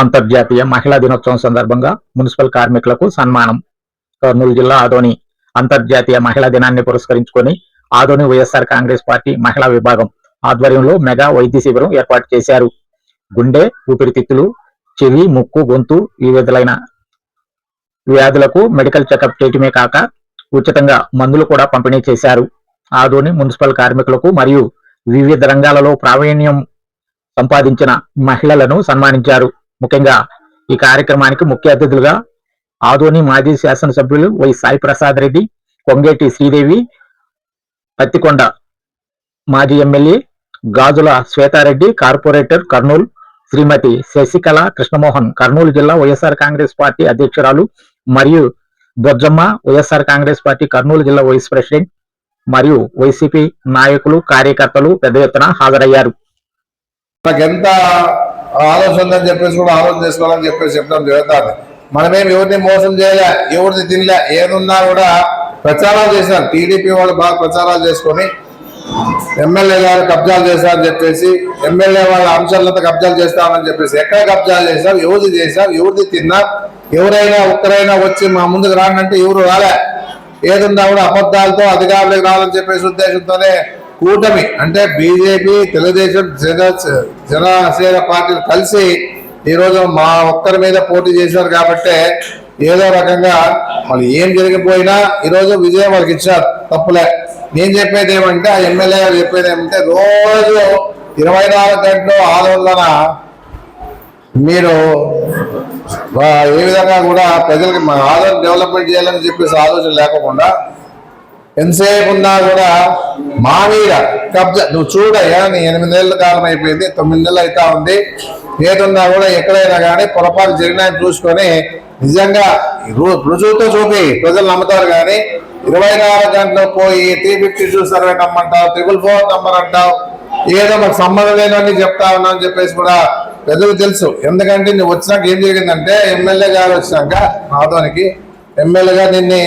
అంతర్జాతీయ మహిళా దినోత్సవం సందర్భంగా మున్సిపల్ కార్మికులకు సన్మానం. కర్నూలు జిల్లా ఆదోని అంతర్జాతీయ మహిళా దినాన్ని పురస్కరించుకొని ఆదోని వైఎస్ఆర్ కాంగ్రెస్ పార్టీ మహిళా విభాగం ఆధ్వర్యంలో మెగా వైద్య శిబిరం ఏర్పాటు చేశారు. గుండె ఊపిరితిత్తులు చెవి ముక్కు గొంతు వివిధలైన వ్యాధులకు మెడికల్ చెకప్ చేయటమే కాక ఉచితంగా మందులు కూడా పంపిణీ చేశారు. ఆదోని మున్సిపల్ కార్మికులకు మరియు వివిధ రంగాలలో ప్రావీణ్యం సంపాదించిన మహిళలను సన్మానించారు. ముఖ్యంగా ఈ కార్యక్రమానికి ముఖ్య అతిథులుగా ఆదోని మాజీ శాసనసభ్యులు వై సాయి ప్రసాద్ రెడ్డి కొంగేటి శ్రీదేవి పత్తికొండ మాజీ ఎమ్మెల్యే గాజుల శ్వేతారెడ్డి కార్పొరేటర్ కర్నూలు శ్రీమతి శశికళ కృష్ణమోహన్ కర్నూలు జిల్లా వైఎస్ఆర్ కాంగ్రెస్ పార్టీ అధ్యక్షురాలు మరియు బొజ్జమ్మ వైఎస్ఆర్ కాంగ్రెస్ పార్టీ కర్నూలు జిల్లా వైస్ ప్రెసిడెంట్ మరియు వైసీపీ నాయకులు కార్యకర్తలు పెద్ద ఎత్తున హాజరయ్యారు. నాకు ఎంత ఆలోచన ఉందని చెప్పేసి కూడా ఆలోచన చేసుకోవాలని చెప్పేసి చెప్పడం జరుగుతుంది. మనమేం ఎవరిని మోసం చేయలే ఎవరిని తినలే ఏదున్నా కూడా ప్రచారాలు చేశారు టీడీపీ వాళ్ళు బాగా ప్రచారాలు చేసుకొని ఎమ్మెల్యే గారు కబ్జాలు చేశారని చెప్పేసి ఎమ్మెల్యే వాళ్ళ అంశాలతో కబ్జాలు చేస్తామని చెప్పేసి ఎక్కడ కబ్జాలు చేశారు ఎవరిది చేశారు ఎవరిది తిన్నా ఎవరైనా ఒక్కరైనా వచ్చి మా ముందుకు రానంటే ఎవరు రాలే. ఏదున్నా కూడా అబద్ధాలతో అధికారులకు రావాలని చెప్పేసి ఉద్దేశంతోనే కూటమి అంటే బీజేపీ తెలుగుదేశం జన జనసేన పార్టీలు కలిసి ఈరోజు మా ఒక్కరి మీద పోటీ చేశారు కాబట్టి ఏదో రకంగా మళ్ళీ ఏం జరిగిపోయినా ఈరోజు విజయం వాళ్ళకి ఇచ్చారు. తప్పులే. నేను చెప్పేది ఏమంటే ఆ ఎమ్మెల్యే గారు చెప్పేది ఏమంటే రోజు ఇరవై నాలుగు గంటలు ఆందోళన. మీరు ఏ విధంగా కూడా ప్రజలకి మా ఆదరణ డెవలప్మెంట్ చేయాలని చెప్పేసి ఆలోచన లేకుండా ఎంతసేపు ఉన్నా కూడా మా మీద కబ్జా. నువ్వు చూడయ్యా నీ ఎనిమిదేళ్ళ కాలం అయిపోయింది తొమ్మిది నెలలు అవుతా ఉంది. ఏదున్నా కూడా ఎక్కడైనా కానీ పొరపాటు జరిగినాయని చూసుకొని నిజంగా రు- రుజువుతో చూపి ప్రజలు నమ్ముతారు కానీ ఇరవై నాలుగు గంటలు పోయి త్రీ ఫిఫ్టీ టూ సర్వే నమ్మంటావు ట్రిపుల్ ఫోర్ నంబర్ అంటావు. ఏదో మాకు సంబంధం లేదని చెప్తా ఉన్నా అని చెప్పేసి కూడా ప్రజలకు తెలుసు. ఎందుకంటే నువ్వు వచ్చినాక ఏం జరిగిందంటే ఎమ్మెల్యే గారు వచ్చినాక ఆదోనికి ఎమ్మెల్యే గారు నిన్ను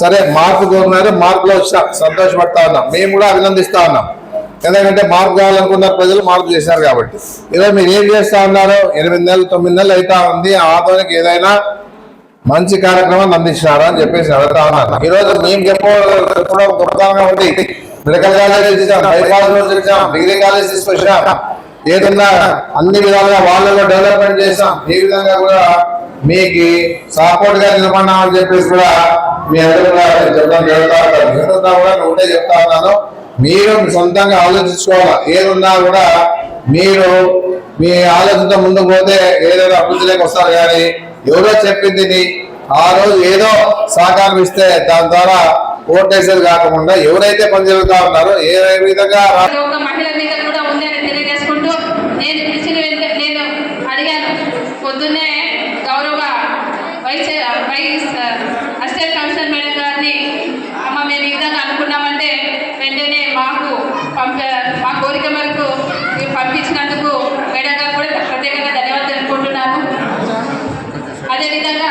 సరే మార్పు కోరినారు మార్పులో వచ్చా సంతోషపడతా ఉన్నాం. మేము కూడా అభినందిస్తా ఉన్నాం. ఎందుకంటే మార్పు కావాలనుకున్నారు ప్రజలు మార్పు చేశారు కాబట్టి. ఈరోజు మీరు ఏం చేస్తా ఉన్నారు? ఎనిమిది నెలలు తొమ్మిది నెలలు అవుతా ఉంది. ఆదోనికి ఏదైనా మంచి కార్యక్రమాన్ని అందించినారా అని చెప్పేసి అడుగుతా ఉన్నాను ఈరోజు మేము చెప్పడం గొప్పతనంగా ఉంది మెడికల్ కాలేజ్ ఇచ్చాం బైపాస్ రోడ్ ఇచ్చాం డిగ్రీ కాలేజ్ తీసుకొచ్చాం ఏదన్నా అన్ని విధాలుగా వాళ్ళలో డెవలప్మెంట్ చేసాం ఏ విధంగా కూడా మీకు సపోర్ట్గా నిలబడినామని చెప్పేసి కూడా మీ అందరూ కూడా చెప్పడం జరుగుతా ఉంటారు కూడా నేను ఒకటే చెప్తా ఉన్నాను. మీరు మీ సొంతంగా ఆలోచించుకోవాలి. ఏదున్నా కూడా మీరు మీ ఆలోచనతో ముందుకు పోతే ఏదైనా అభివృద్ధిలోకి వస్తారు. కానీ ఎవరో చెప్పింది ఆ రోజు ఏదో సహకారం ఇస్తే దాని ద్వారా ఓటేసేది కాకుండా ఎవరైతే పని జరుగుతా ఉన్నారో ఏ విధంగా పొద్దున్నే vice vice assistant commissioner madam గారిని అమ్మ మేము ఈ విధంగా అనుకున్నామంటే వెంటనే మాకు పంప మా కోరిక మేరకు మీరు పంపించినందుకు మేడం గారు కూడా ప్రత్యేకంగా ధన్యవాదాలు అనుకుంటున్నాము అదేవిధంగా